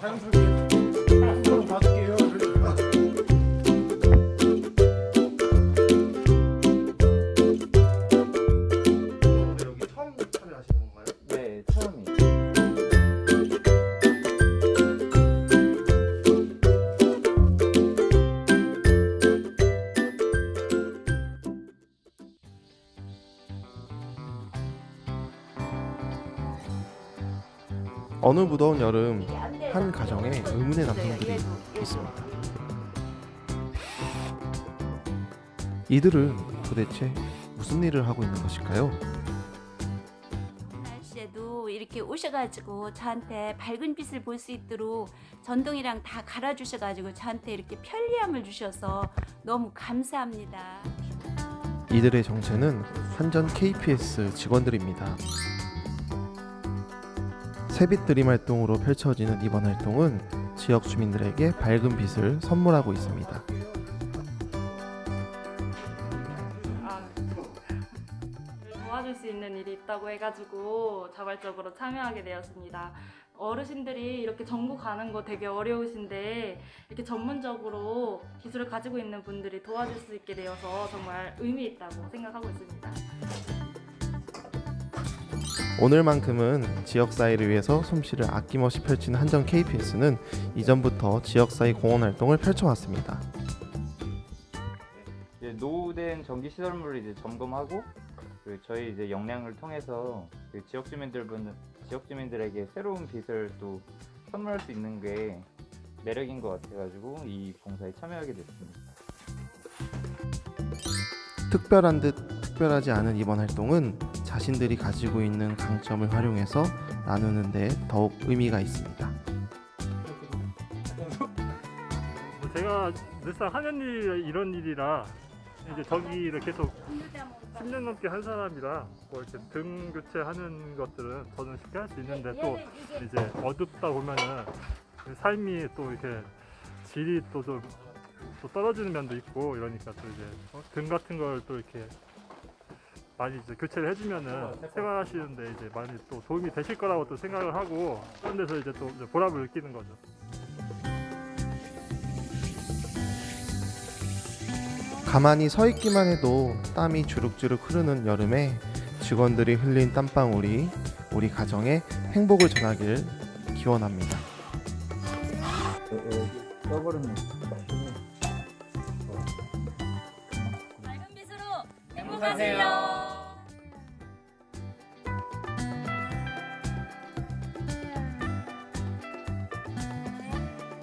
여기 처음 참여하시는 건가요? 네, 처음이에요. 어느 무더운 여름 한 가정에 의문의 남성들이 있습니다. 이들은 도대체 무슨 일을 하고 있는 것일까요? 날씨에도 이렇게 오셔가지고 저한테 밝은 빛을 볼 수 있도록 전동이랑 다 갈아주셔가지고 저한테 이렇게 편리함을 주셔서 너무 감사합니다. 이들의 정체는 한전 KPS 직원들입니다. 새빛 드림 활동으로 펼쳐지는 이번 활동은 지역 주민들에게 밝은 빛을 선물하고 있습니다. 도와줄 수 있는 일이 있다고 해가지고 자발적으로 참여하게 되었습니다. 어르신들이 이렇게 전구 가는 거 되게 어려우신데 이렇게 전문적으로 기술을 가지고 있는 분들이 도와줄 수 있게 되어서 정말 의미 있다고 생각하고 있습니다. 오늘만큼은 지역사회를 위해서 솜씨를 아낌없이 펼치는 한전 KPS는 이전부터 지역사회 공헌 활동을 펼쳐왔습니다. 이제 노후된 전기 시설물을 이제 점검하고 그 저희 이제 역량을 통해서 그 지역 주민들 분 지역 주민들에게 새로운 빛을 또 선물할 수 있는 게 매력인 것 같아가지고 이 봉사에 참여하게 됐습니다. 특별한 듯 특별하지 않은 이번 활동은 자신들이 가지고 있는 강점을 활용해서 나누는 데 더욱 의미가 있습니다. 뭐 제가 늘상 하는 일이 이런 일이라 이제 저기를 계속 10년 넘게 한 사람이라 뭐 이렇게 등 교체하는 것들은 저는 쉽게 할 수 있는데 또 이제 어둡다 보면은 그 삶이 또 이렇게 질이 또좀 또 떨어지는 면도 있고 이러니까 또 이제 어, 등 같은 걸 또 이렇게 많이 이제 교체를 해주면은 생활하시는데 이제 많이 또 도움이 되실 거라고 또 생각을 하고 그런 데서 이제 또 이제 보람을 느끼는 거죠. 가만히 서 있기만 해도 땀이 주룩주룩 흐르는 여름에 직원들이 흘린 땀방울이 우리 가정에 행복을 전하길 기원합니다. 떠버리면 빛으로 행복하세요.